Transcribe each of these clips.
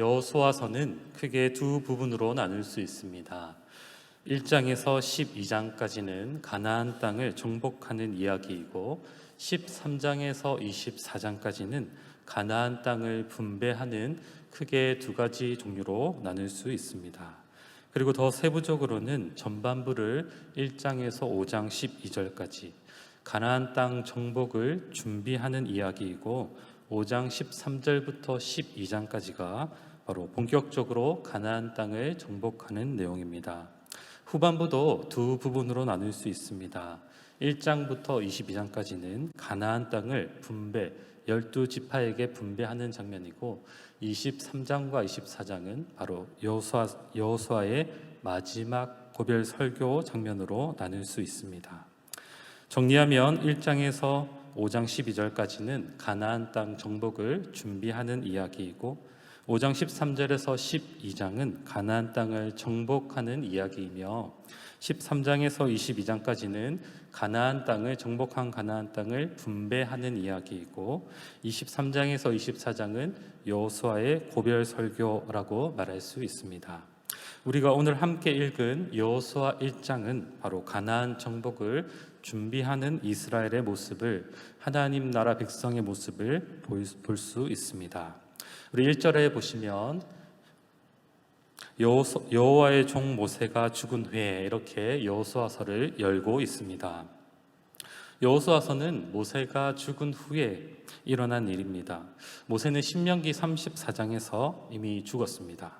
여호수아서는 크게 두 부분으로 나눌 수 있습니다. 1장에서 12장까지는 가나안 땅을 정복하는 이야기이고 13장에서 24장까지는 가나안 땅을 분배하는 크게 두 가지 종류로 나눌 수 있습니다. 그리고 더 세부적으로는 전반부를 1장에서 5장 12절까지 가나안 땅 정복을 준비하는 이야기이고 5장 13절부터 12장까지가 바로 본격적으로 가나안 땅을 정복하는 내용입니다. 후반부도 두 부분으로 나눌 수 있습니다. 1장부터 22장까지는 가나안 땅을 분배 12지파에게 분배하는 장면이고 23장과 24장은 바로 여호수아 여호수아의 마지막 고별 설교 장면으로 나눌 수 있습니다. 정리하면 1장에서 5장 12절까지는 가나안 땅 정복을 준비하는 이야기이고 5장 13절에서 12장은 가나안 땅을 정복하는 이야기이며 13장에서 22장까지는 가나안 땅을 정복한 가나안 땅을 분배하는 이야기이고 23장에서 24장은 여호수아의 고별 설교라고 말할 수 있습니다. 우리가 오늘 함께 읽은 여호수아 1장은 바로 가나안 정복을 준비하는 이스라엘의 모습을 하나님 나라 백성의 모습을 볼 수 있습니다. 우리 1절에 보시면 여호와의 종 모세가 죽은 후에 이렇게 여호수아서를 열고 있습니다. 여호수아서는 모세가 죽은 후에 일어난 일입니다. 모세는 신명기 34장에서 이미 죽었습니다.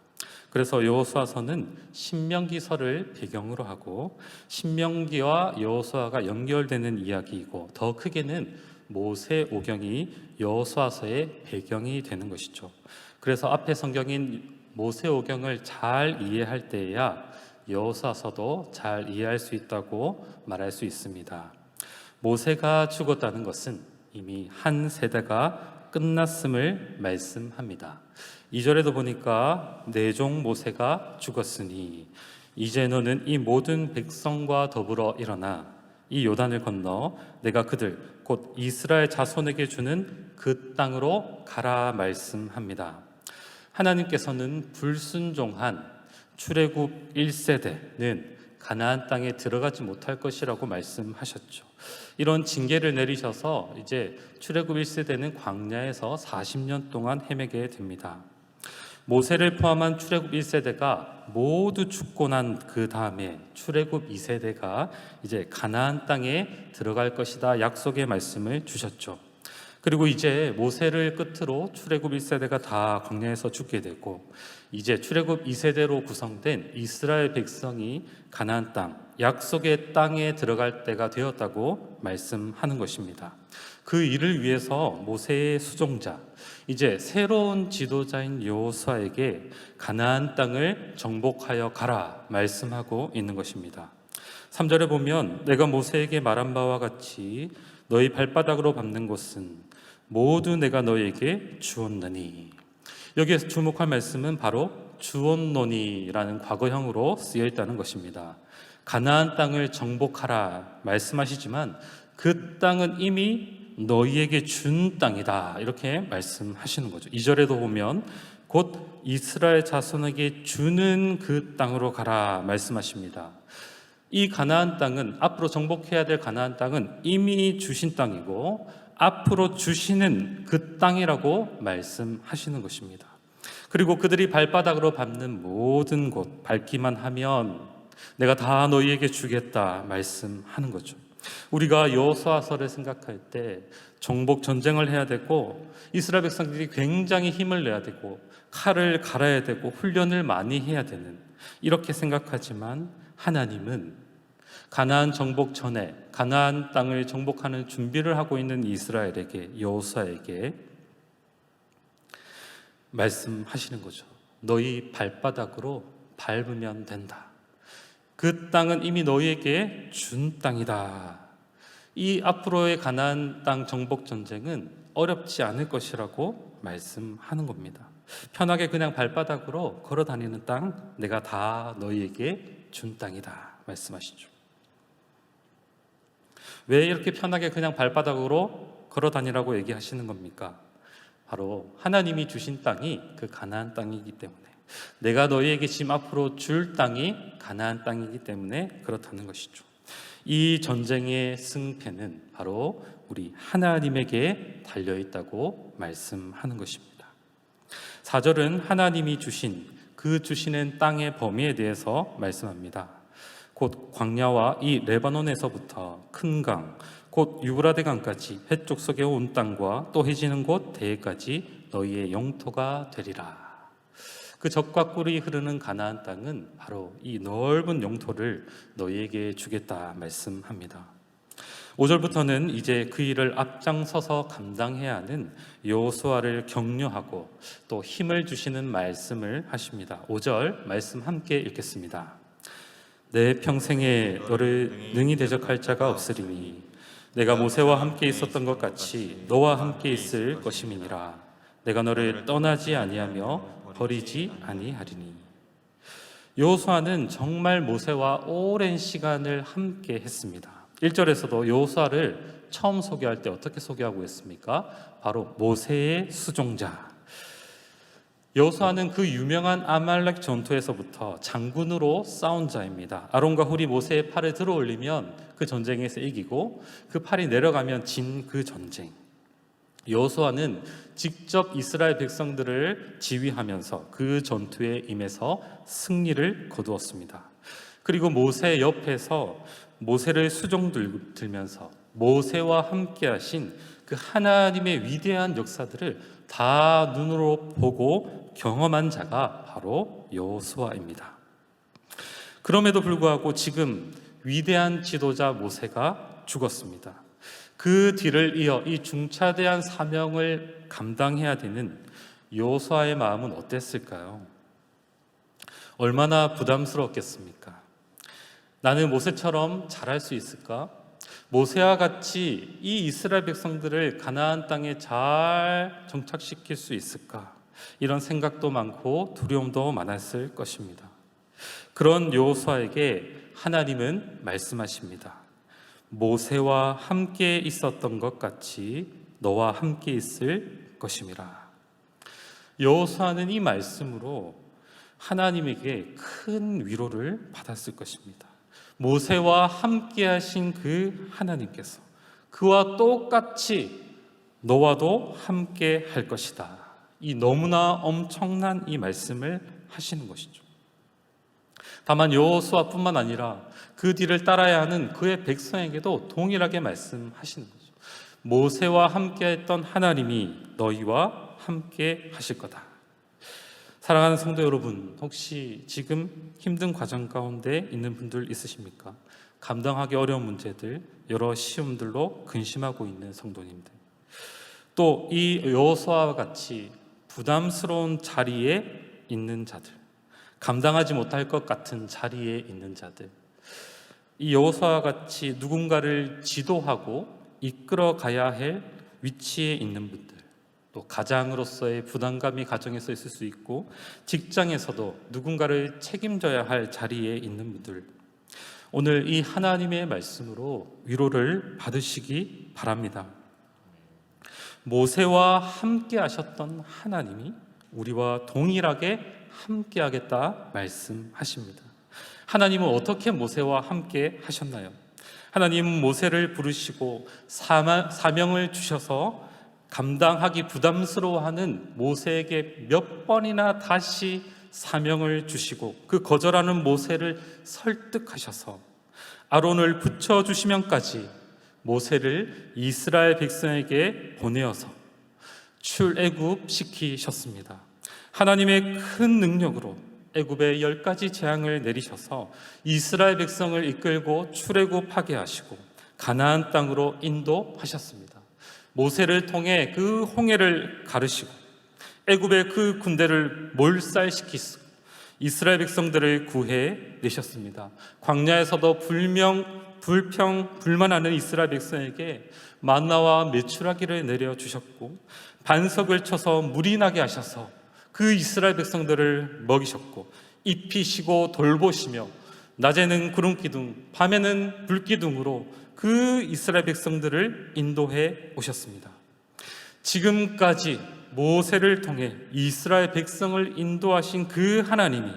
그래서 여호수아서는 신명기서를 배경으로 하고 신명기와 여호수아가 연결되는 이야기이고 더 크게는 모세 오경이 여호수아서의 배경이 되는 것이죠. 그래서 앞에 성경인 모세 오경을 잘 이해할 때에야 여호수아서도 잘 이해할 수 있다고 말할 수 있습니다. 모세가 죽었다는 것은 이미 한 세대가 끝났음을 말씀합니다. 2절에도 보니까 내종 모세가 죽었으니 이제 너는 이 모든 백성과 더불어 일어나 이 요단을 건너 내가 그들 곧 이스라엘 자손에게 주는 그 땅으로 가라 말씀합니다. 하나님께서는 불순종한 출애굽 1세대는 가나안 땅에 들어가지 못할 것이라고 말씀하셨죠. 이런 징계를 내리셔서 이제 출애굽 1세대는 광야에서 40년 동안 헤매게 됩니다. 모세를 포함한 출애굽 1세대가 모두 죽고 난 그 다음에 출애굽 2세대가 이제 가나안 땅에 들어갈 것이다 약속의 말씀을 주셨죠. 그리고 이제 모세를 끝으로 출애굽 1세대가 다 광야에서 죽게 되고 이제 출애굽 2세대로 구성된 이스라엘 백성이 가나안 땅 약속의 땅에 들어갈 때가 되었다고 말씀하는 것입니다. 그 일을 위해서 모세의 수종자 이제 새로운 지도자인 여호수아에게 가나안 땅을 정복하여 가라 말씀하고 있는 것입니다. 3절에 보면 내가 모세에게 말한 바와 같이 너희 발바닥으로 밟는 곳은 모두 내가 너에게 주었느니 여기에서 주목할 말씀은 바로 주었노니라는 과거형으로 쓰여 있다는 것입니다. 가나안 땅을 정복하라 말씀하시지만 그 땅은 이미 너희에게 준 땅이다. 이렇게 말씀하시는 거죠. 2절에도 보면 곧 이스라엘 자손에게 주는 그 땅으로 가라 말씀하십니다. 이 가나안 땅은 앞으로 정복해야 될 가나안 땅은 이미 주신 땅이고 앞으로 주시는 그 땅이라고 말씀하시는 것입니다. 그리고 그들이 발바닥으로 밟는 모든 곳 밟기만 하면 내가 다 너희에게 주겠다 말씀하는 거죠. 우리가 여호수아서를 생각할 때 정복 전쟁을 해야 되고 이스라엘 백성들이 굉장히 힘을 내야 되고 칼을 갈아야 되고 훈련을 많이 해야 되는 이렇게 생각하지만 하나님은 가나안 정복 전에 가나안 땅을 정복하는 준비를 하고 있는 이스라엘에게 여호수아에게 말씀하시는 거죠. 너희 발바닥으로 밟으면 된다. 그 땅은 이미 너희에게 준 땅이다. 이 앞으로의 가나안 땅 정복 전쟁은 어렵지 않을 것이라고 말씀하는 겁니다. 편하게 그냥 발바닥으로 걸어 다니는 땅 내가 다 너희에게 준 땅이다 말씀하시죠. 왜 이렇게 편하게 그냥 발바닥으로 걸어 다니라고 얘기하시는 겁니까? 바로 하나님이 주신 땅이 그 가나안 땅이기 때문에 내가 너희에게 지금 앞으로 줄 땅이 가나안 땅이기 때문에 그렇다는 것이죠. 이 전쟁의 승패는 바로 우리 하나님에게 달려 있다고 말씀하는 것입니다. 4절은 하나님이 주신 그 주시는 땅의 범위에 대해서 말씀합니다. 곧 광야와 이 레바논에서부터 큰 강, 곧 유브라데 강까지 해쪽 속에 온 땅과 또 해지는 곳 대해까지 너희의 영토가 되리라. 그 적과 꿀이 흐르는 가나안 땅은 바로 이 넓은 영토를 너희에게 주겠다 말씀합니다. 5절부터는 이제 그 일을 앞장서서 감당해야 하는 여호수아를 격려하고 또 힘을 주시는 말씀을 하십니다. 5절 말씀 함께 읽겠습니다. 내 평생에 너를 능히 대적할 자가 없으리니 내가 모세와 함께 있었던 것 같이 너와 함께 있을 것임이니라 내가 너를 떠나지 아니하며 버리지 아니하리니 여호수아는 정말 모세와 오랜 시간을 함께 했습니다. 1절에서도 여호수아를 처음 소개할 때 어떻게 소개하고 있습니까? 바로 모세의 수종자. 여호수아는 그 유명한 아말렉 전투에서부터 장군으로 싸운 자입니다. 아론과 훌이 모세의 팔을 들어 올리면 그 전쟁에서 이기고 그 팔이 내려가면 진 그 전쟁. 여호수아는 직접 이스라엘 백성들을 지휘하면서 그 전투에 임해서 승리를 거두었습니다. 그리고 모세 옆에서 모세를 수종 들- 들면서 모세와 함께 하신 그 하나님의 위대한 역사들을 다 눈으로 보고 경험한 자가 바로 여호수아입니다. 그럼에도 불구하고 지금 위대한 지도자 모세가 죽었습니다. 그 뒤를 이어 이 중차대한 사명을 감당해야 되는 여호수아의 마음은 어땠을까요? 얼마나 부담스러웠겠습니까? 나는 모세처럼 잘할 수 있을까? 모세와 같이 이 이스라엘 백성들을 가나안 땅에 잘 정착시킬 수 있을까? 이런 생각도 많고 두려움도 많았을 것입니다. 그런 여호수아에게 하나님은 말씀하십니다. 모세와 함께 있었던 것 같이 너와 함께 있을 것임이라. 여호수아는 이 말씀으로 하나님에게 큰 위로를 받았을 것입니다. 모세와 함께 하신 그 하나님께서 그와 똑같이 너와도 함께 할 것이다. 이 너무나 엄청난 이 말씀을 하시는 것이죠. 다만 여호수아뿐만 아니라 그 뒤를 따라야 하는 그의 백성에게도 동일하게 말씀하시는 거죠. 모세와 함께했던 하나님이 너희와 함께 하실 거다. 사랑하는 성도 여러분, 혹시 지금 힘든 과정 가운데 있는 분들 있으십니까? 감당하기 어려운 문제들, 여러 시험들로 근심하고 있는 성도님들. 또 이 여호수아와 같이 부담스러운 자리에 있는 자들, 감당하지 못할 것 같은 자리에 있는 자들. 이 여호수아와 같이 누군가를 지도하고 이끌어 가야 할 위치에 있는 분들. 또 가장으로서의 부담감이 가정에서 있을 수 있고 직장에서도 누군가를 책임져야 할 자리에 있는 분들 오늘 이 하나님의 말씀으로 위로를 받으시기 바랍니다. 모세와 함께 하셨던 하나님이 우리와 동일하게 함께 하겠다 말씀하십니다. 하나님은 어떻게 모세와 함께 하셨나요? 하나님은 모세를 부르시고 사명을 주셔서 감당하기 부담스러워하는 모세에게 몇 번이나 다시 사명을 주시고 그 거절하는 모세를 설득하셔서 아론을 붙여 주시면까지 모세를 이스라엘 백성에게 보내어서 출애굽 시키셨습니다. 하나님의 큰 능력으로 애굽에 열 가지 재앙을 내리셔서 이스라엘 백성을 이끌고 출애굽하게 하시고 가나안 땅으로 인도하셨습니다. 모세를 통해 그 홍해를 가르시고 애굽의 그 군대를 몰살시키시고 이스라엘 백성들을 구해 내셨습니다. 광야에서도 불명 불평 불만하는 이스라엘 백성에게 만나와 메추라기를 내려 주셨고 반석을 쳐서 물이 나게 하셔서 그 이스라엘 백성들을 먹이셨고 입히시고 돌보시며 낮에는 구름 기둥, 밤에는 불 기둥으로 그 이스라엘 백성들을 인도해 오셨습니다. 지금까지 모세를 통해 이스라엘 백성을 인도하신 그 하나님이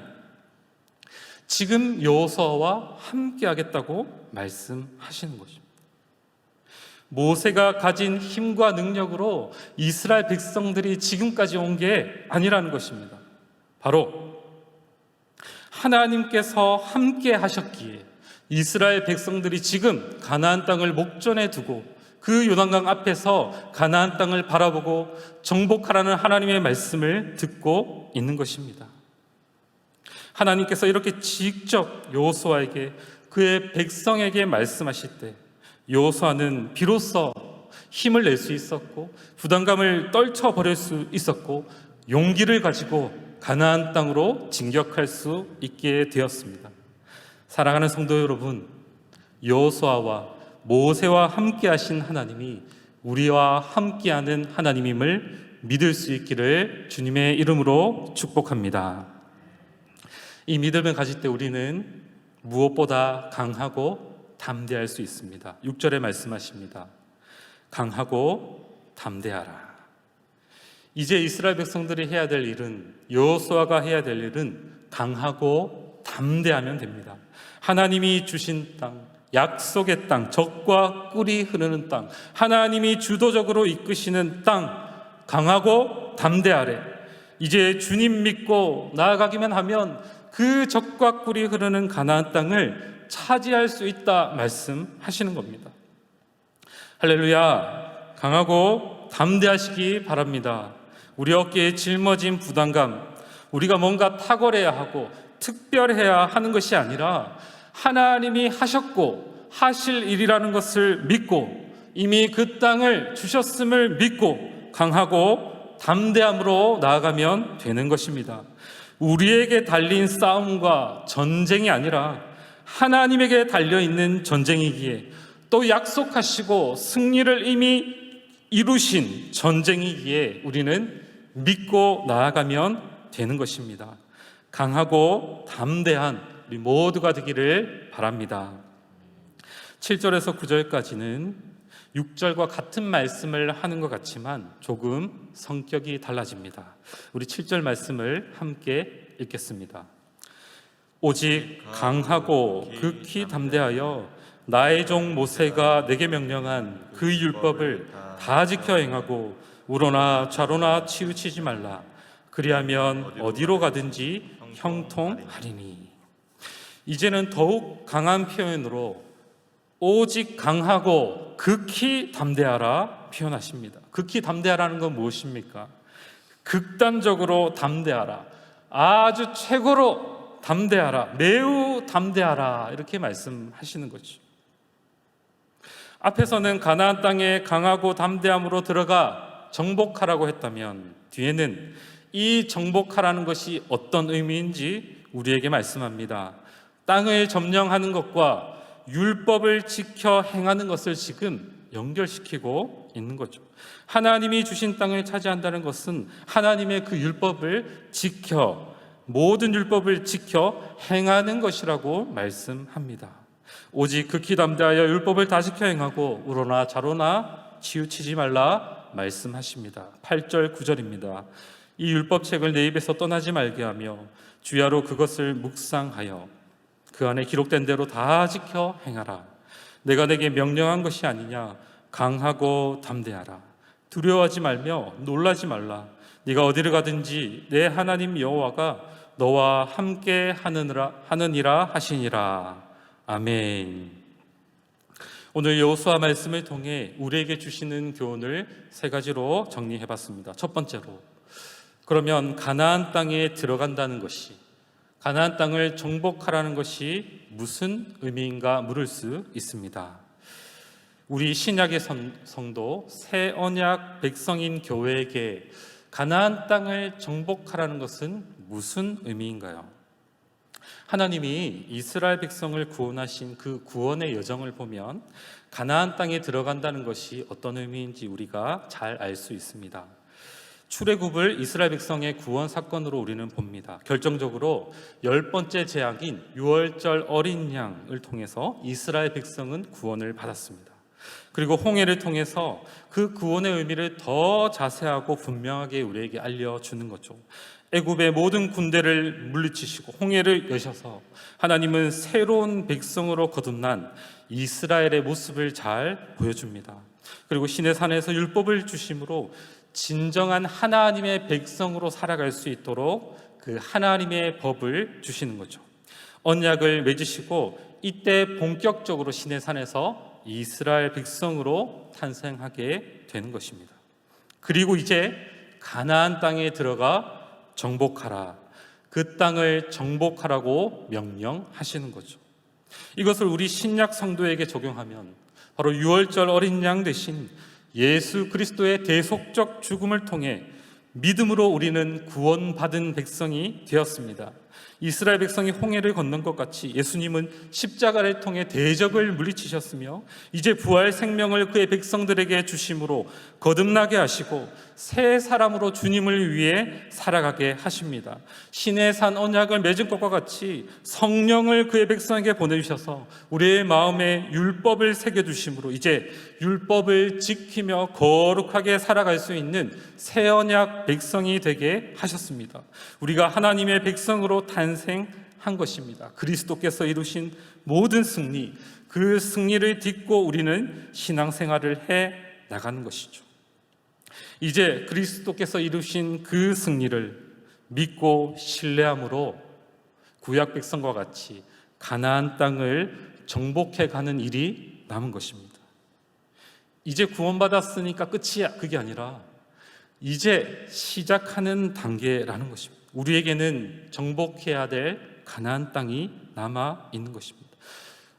지금 여호수아와 함께 하겠다고 말씀하시는 것입니다. 모세가 가진 힘과 능력으로 이스라엘 백성들이 지금까지 온 게 아니라는 것입니다. 바로 하나님께서 함께 하셨기에 이스라엘 백성들이 지금 가나안 땅을 목전에 두고 그 요단강 앞에서 가나안 땅을 바라보고 정복하라는 하나님의 말씀을 듣고 있는 것입니다. 하나님께서 이렇게 직접 여호수아에게 그의 백성에게 말씀하실 때 여호수아는 비로소 힘을 낼 수 있었고 부담감을 떨쳐 버릴 수 있었고 용기를 가지고 가나안 땅으로 진격할 수 있게 되었습니다. 사랑하는 성도 여러분, 여호수아와 모세와 함께 하신 하나님이 우리와 함께하는 하나님임을 믿을 수 있기를 주님의 이름으로 축복합니다. 이 믿음을 가질 때 우리는 무엇보다 강하고 담대할 수 있습니다. 6절에 말씀하십니다. 강하고 담대하라. 이제 이스라엘 백성들이 해야 될 일은 여호수아가 해야 될 일은 강하고 담대하면 됩니다. 하나님이 주신 땅, 약속의 땅, 적과 꿀이 흐르는 땅, 하나님이 주도적으로 이끄시는 땅, 강하고 담대하래. 이제 주님 믿고 나아가기만 하면 그 적과 꿀이 흐르는 가나안 땅을 차지할 수 있다 말씀하시는 겁니다. 할렐루야. 강하고 담대하시기 바랍니다. 우리 어깨에 짊어진 부담감, 우리가 뭔가 탁월해야 하고 특별해야 하는 것이 아니라 하나님이 하셨고 하실 일이라는 것을 믿고 이미 그 땅을 주셨음을 믿고 강하고 담대함으로 나아가면 되는 것입니다. 우리에게 달린 싸움과 전쟁이 아니라 하나님에게 달려 있는 전쟁이기에 또 약속하시고 승리를 이미 이루신 전쟁이기에 우리는 믿고 나아가면 되는 것입니다. 강하고 담대한 우리 모두가 되기를 바랍니다. 7절에서 9절까지는 6절과 같은 말씀을 하는 것 같지만 조금 성격이 달라집니다. 우리 7절 말씀을 함께 읽겠습니다. 오직 강하고 극히 담대하여 나의 종 모세가 내게 명령한 그 율법을 다 지켜 행하고 우로나 좌로나 치우치지 말라. 그리하면 어디로 가든지 형통하리니. 이제는 더욱 강한 표현으로 오직 강하고 극히 담대하라 표현하십니다. 극히 담대하라는 건 무엇입니까? 극단적으로 담대하라. 아주 최고로 담대하라. 매우 담대하라. 이렇게 말씀하시는 거죠. 앞에서는 가나안 땅에 강하고 담대함으로 들어가 정복하라고 했다면 뒤에는 이 정복하라는 것이 어떤 의미인지 우리에게 말씀합니다. 땅을 점령하는 것과 율법을 지켜 행하는 것을 지금 연결시키고 있는 거죠. 하나님이 주신 땅을 차지한다는 것은 하나님의 그 율법을 지켜 모든 율법을 지켜 행하는 것이라고 말씀합니다. 오직 극히 담대하여 율법을 다 지켜 행하고 우로나 자로나 치우치지 말라 말씀하십니다. 8절 9절입니다. 이 율법책을 내 입에서 떠나지 말게 하며 주야로 그것을 묵상하여 그 안에 기록된 대로 다 지켜 행하라. 내가 내게 명령한 것이 아니냐. 강하고 담대하라. 두려워하지 말며 놀라지 말라. 네가 어디를 가든지 내 하나님 여호와가 너와 함께 하느니라 하느니라 하시니라. 아멘. 오늘 여호수아 말씀을 통해 우리에게 주시는 교훈을 세 가지로 정리해 봤습니다. 첫 번째로 그러면 가나안 땅에 들어간다는 것이 가나안 땅을 정복하라는 것이 무슨 의미인가 물을 수 있습니다. 우리 신약의 성도 새 언약 백성인 교회에게 가나안 땅을 정복하라는 것은 무슨 의미인가요? 하나님이 이스라엘 백성을 구원하신 그 구원의 여정을 보면 가나안 땅에 들어간다는 것이 어떤 의미인지 우리가 잘 알 수 있습니다. 출애굽을 이스라엘 백성의 구원 사건으로 우리는 봅니다. 결정적으로 열 번째 제약인 유월절 어린 양을 통해서 이스라엘 백성은 구원을 받았습니다. 그리고 홍해를 통해서 그 구원의 의미를 더 자세하고 분명하게 우리에게 알려주는 거죠. 애굽의 모든 군대를 물리치시고 홍해를 여셔서 하나님은 새로운 백성으로 거듭난 이스라엘의 모습을 잘 보여줍니다. 그리고 신의 산에서 율법을 주심으로 진정한 하나님의 백성으로 살아갈 수 있도록 그 하나님의 법을 주시는 거죠. 언약을 맺으시고 이때 본격적으로 신의 산에서 이스라엘 백성으로 탄생하게 되는 것입니다. 그리고 이제 가나안 땅에 들어가 정복하라. 그 땅을 정복하라고 명령하시는 거죠. 이것을 우리 신약 성도에게 적용하면 바로 유월절 어린 양 대신 예수 그리스도의 대속적 죽음을 통해 믿음으로 우리는 구원받은 백성이 되었습니다. 이스라엘 백성이 홍해를 건넌 것 같이 예수님은 십자가를 통해 대적을 물리치셨으며 이제 부활 생명을 그의 백성들에게 주심으로 거듭나게 하시고 새 사람으로 주님을 위해 살아가게 하십니다. 신의 산 언약을 맺은 것과 같이 성령을 그의 백성에게 보내주셔서 우리의 마음에 율법을 새겨주심으로 이제 율법을 지키며 거룩하게 살아갈 수 있는 새 언약 백성이 되게 하셨습니다. 우리가 하나님의 백성으로 탄생한 것입니다. 그리스도께서 이루신 모든 승리, 그 승리를 딛고 우리는 신앙생활을 해 나가는 것이죠. 이제 그리스도께서 이루신 그 승리를 믿고 신뢰함으로 구약 백성과 같이 가나안 땅을 정복해 가는 일이 남은 것입니다. 이제 구원받았으니까 끝이야. 그게 아니라 이제 시작하는 단계라는 것입니다. 우리에게는 정복해야 될 가나안 땅이 남아 있는 것입니다.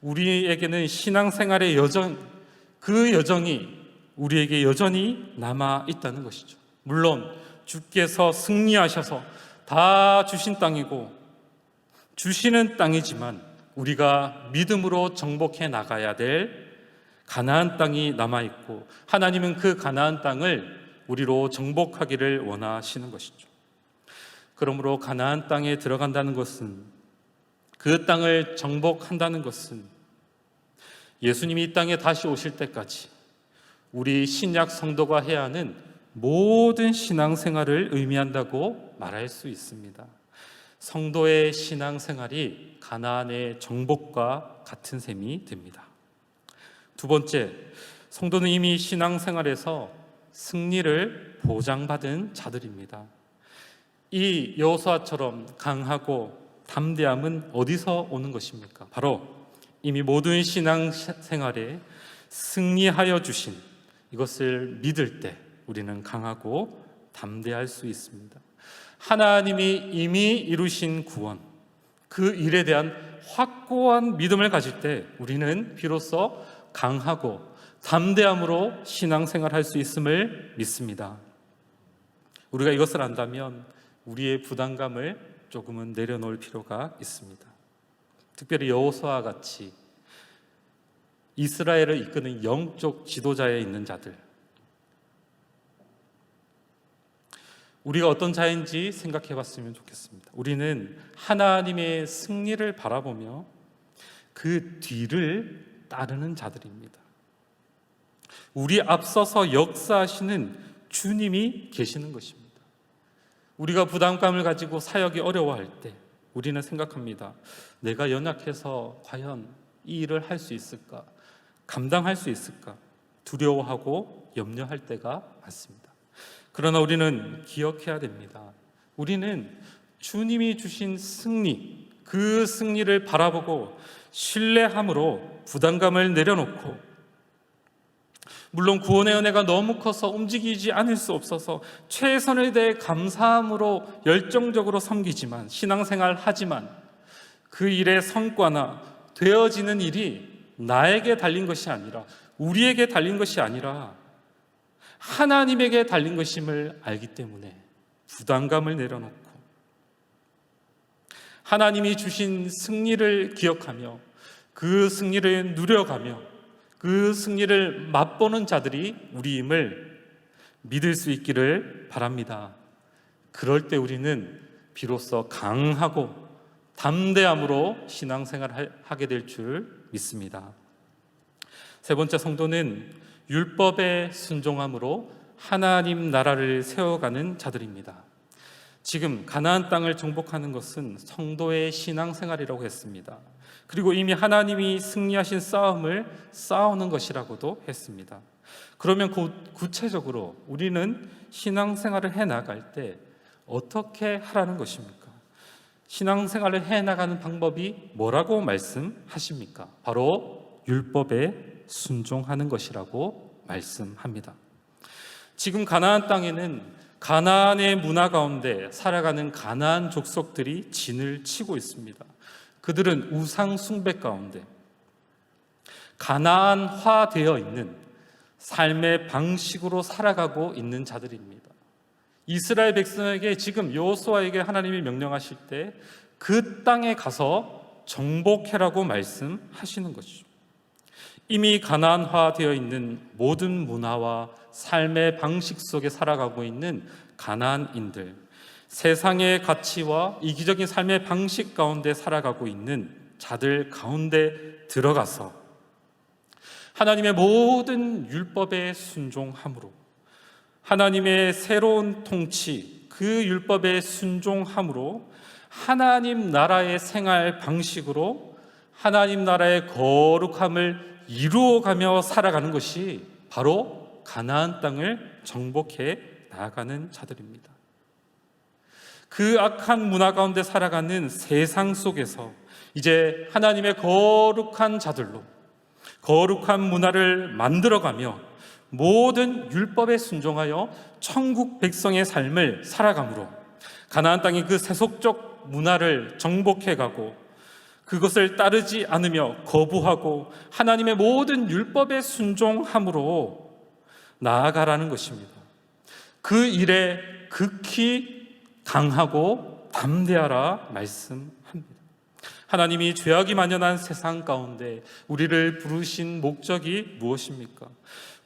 우리에게는 신앙생활의 여정 그 여정이 우리에게 여전히 남아 있다는 것이죠. 물론 주께서 승리하셔서 다 주신 땅이고 주시는 땅이지만 우리가 믿음으로 정복해 나가야 될 가나안 땅이 남아 있고 하나님은 그 가나안 땅을 우리로 정복하기를 원하시는 것이죠. 그러므로 가나안 땅에 들어간다는 것은 그 땅을 정복한다는 것은 예수님이 이 땅에 다시 오실 때까지 우리 신약 성도가 해야 하는 모든 신앙생활을 의미한다고 말할 수 있습니다. 성도의 신앙생활이 가나안의 정복과 같은 셈이 됩니다. 두 번째, 성도는 이미 신앙생활에서 승리를 보장받은 자들입니다. 이 여호수아처럼 강하고 담대함은 어디서 오는 것입니까? 바로 이미 모든 신앙 생활에 승리하여 주신 이것을 믿을 때 우리는 강하고 담대할 수 있습니다. 하나님이 이미 이루신 구원, 그 일에 대한 확고한 믿음을 가질 때 우리는 비로소 강하고 담대함으로 신앙생활할 수 있음을 믿습니다. 우리가 이것을 안다면 우리의 부담감을 조금은 내려놓을 필요가 있습니다. 특별히 여호수아 같이 이스라엘을 이끄는 영적 지도자에 있는 자들. 우리가 어떤 자인지 생각해 봤으면 좋겠습니다. 우리는 하나님의 승리를 바라보며 그 뒤를 따르는 자들입니다. 우리 앞서서 역사하시는 주님이 계시는 것입니다. 우리가 부담감을 가지고 사역이 어려워할 때 우리는 생각합니다. 내가 연약해서 과연 이 일을 할 수 있을까? 감당할 수 있을까? 두려워하고 염려할 때가 많습니다. 그러나 우리는 기억해야 됩니다. 우리는 주님이 주신 승리, 그 승리를 바라보고 신뢰함으로 부담감을 내려놓고 물론 구원의 은혜가 너무 커서 움직이지 않을 수 없어서 최선을 다해 감사함으로 열정적으로 섬기지만 신앙생활 하지만 그 일의 성과나 되어지는 일이 나에게 달린 것이 아니라 우리에게 달린 것이 아니라 하나님에게 달린 것임을 알기 때문에 부담감을 내려놓고 하나님이 주신 승리를 기억하며 그 승리를 누려가며 그 승리를 맛보는 자들이 우리임을 믿을 수 있기를 바랍니다. 그럴 때 우리는 비로소 강하고 담대함으로 신앙생활을 하게 될 줄 믿습니다. 세 번째 성도는 율법에 순종함으로 하나님 나라를 세워가는 자들입니다. 지금 가나안 땅을 정복하는 것은 성도의 신앙생활이라고 했습니다. 그리고 이미 하나님이 승리하신 싸움을 싸우는 것이라고도 했습니다. 그러면 구, 구체적으로 우리는 신앙생활을 해 나갈 때 어떻게 하라는 것입니까? 신앙생활을 해 나가는 방법이 뭐라고 말씀하십니까? 바로 율법에 순종하는 것이라고 말씀합니다. 지금 가나안 땅에는 가나안의 문화 가운데 살아가는 가나안 족속들이 진을 치고 있습니다. 그들은 우상 숭배 가운데 가나안화되어 있는 삶의 방식으로 살아가고 있는 자들입니다. 이스라엘 백성에게 지금 여호수아에게 하나님이 명령하실 때 그 땅에 가서 정복해라고 말씀하시는 것이죠. 이미 가나안화되어 있는 모든 문화와 삶의 방식 속에 살아가고 있는 가나안인들, 세상의 가치와 이기적인 삶의 방식 가운데 살아가고 있는 자들 가운데 들어가서 하나님의 모든 율법에 순종함으로 하나님의 새로운 통치, 그 율법에 순종함으로 하나님 나라의 생활 방식으로 하나님 나라의 거룩함을 이루어가며 살아가는 것이 바로 가나안 땅을 정복해 나아가는 자들입니다. 그 악한 문화 가운데 살아가는 세상 속에서 이제 하나님의 거룩한 자들로 거룩한 문화를 만들어가며 모든 율법에 순종하여 천국 백성의 삶을 살아감으로 가나안 땅의 그 세속적 문화를 정복해 가고 그것을 따르지 않으며 거부하고 하나님의 모든 율법에 순종함으로 나아가라는 것입니다. 그 일에 극히 강하고 담대하라 말씀합니다. 하나님이 죄악이 만연한 세상 가운데 우리를 부르신 목적이 무엇입니까?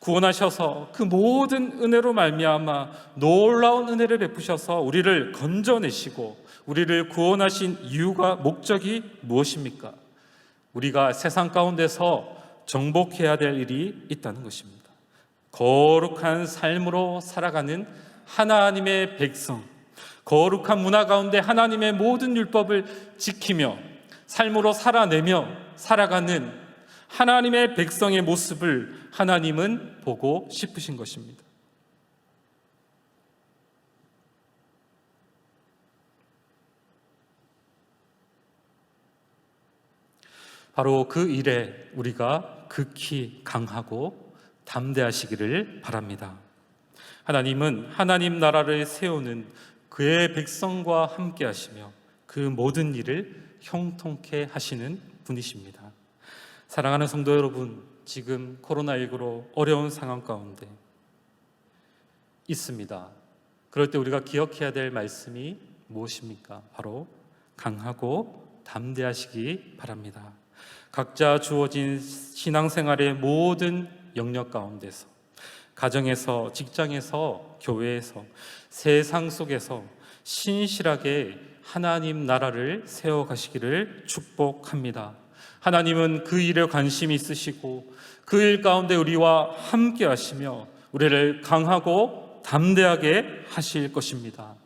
구원하셔서 그 모든 은혜로 말미암아 놀라운 은혜를 베푸셔서 우리를 건져내시고 우리를 구원하신 이유가 목적이 무엇입니까? 우리가 세상 가운데서 정복해야 될 일이 있다는 것입니다. 거룩한 삶으로 살아가는 하나님의 백성, 거룩한 문화 가운데 하나님의 모든 율법을 지키며 삶으로 살아내며 살아가는 하나님의 백성의 모습을 하나님은 보고 싶으신 것입니다. 바로 그 일에 우리가 극히 강하고 담대하시기를 바랍니다. 하나님은 하나님 나라를 세우는 그의 백성과 함께 하시며 그 모든 일을 형통케 하시는 분이십니다. 사랑하는 성도 여러분, 지금 코로나19로 어려운 상황 가운데 있습니다. 그럴 때 우리가 기억해야 될 말씀이 무엇입니까? 바로 강하고 담대하시기 바랍니다. 각자 주어진 신앙생활의 모든 영역 가운데서 가정에서 직장에서 교회에서 세상 속에서 신실하게 하나님 나라를 세워 가시기를 축복합니다. 하나님은 그 일에 관심이 있으시고 그 일 가운데 우리와 함께 하시며 우리를 강하고 담대하게 하실 것입니다.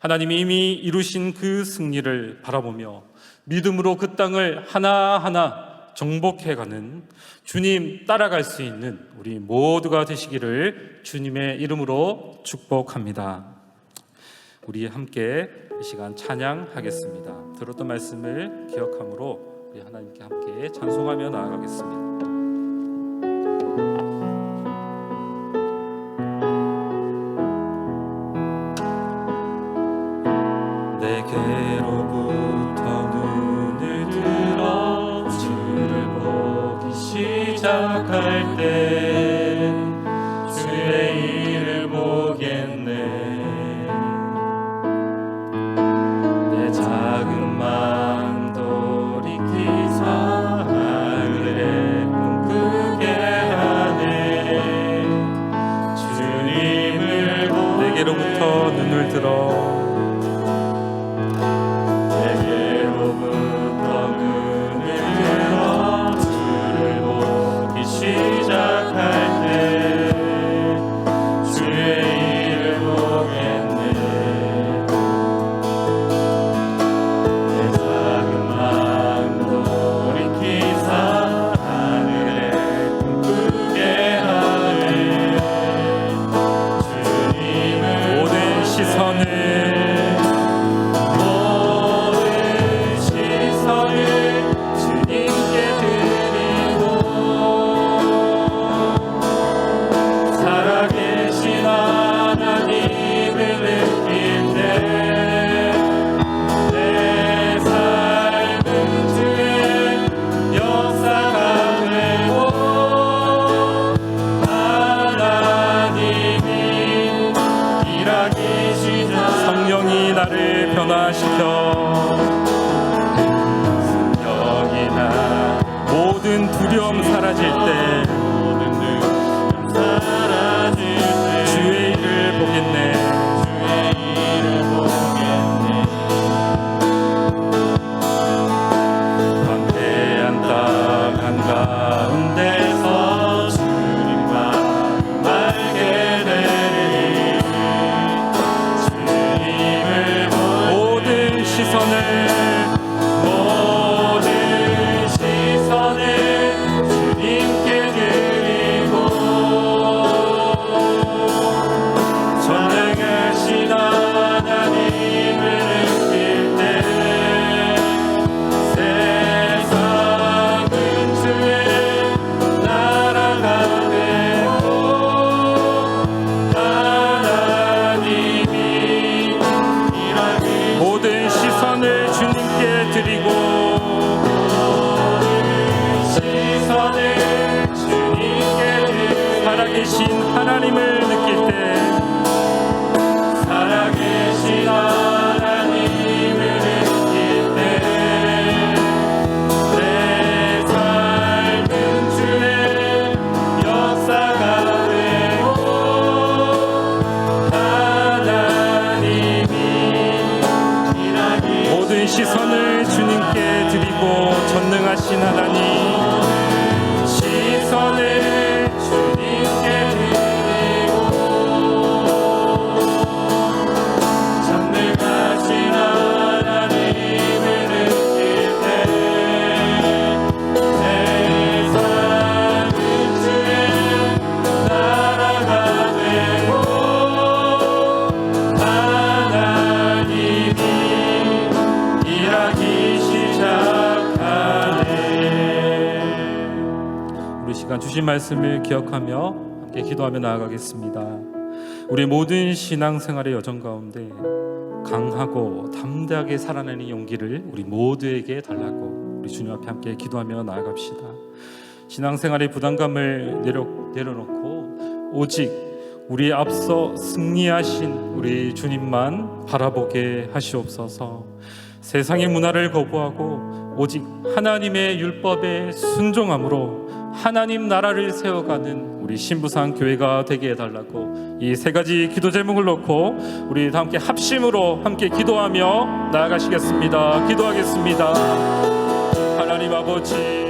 하나님이 이미 이루신 그 승리를 바라보며 믿음으로 그 땅을 하나하나 정복해가는 주님 따라갈 수 있는 우리 모두가 되시기를 주님의 이름으로 축복합니다. 우리 함께 이 시간 찬양하겠습니다. 들었던 말씀을 기억함으로 우리 하나님께 함께 찬송하며 나아가겠습니다. 주신 말씀을 기억하며 함께 기도하며 나아가겠습니다. 우리 모든 신앙생활의 여정 가운데 강하고 담대하게 살아내는 용기를 우리 모두에게 달라고 우리 주님 앞에 함께 기도하며 나아갑시다. 신앙생활의 부담감을 내려, 내려놓고 오직 우리 앞서 승리하신 우리 주님만 바라보게 하시옵소서. 세상의 문화를 거부하고 오직 하나님의 율법에 순종함으로 하나님 나라를 세워가는 우리 신부상 교회가 되게 해달라고 이 세 가지 기도 제목을 놓고 우리 다 함께 합심으로 함께 기도하며 나아가시겠습니다. 기도하겠습니다. 하나님 아버지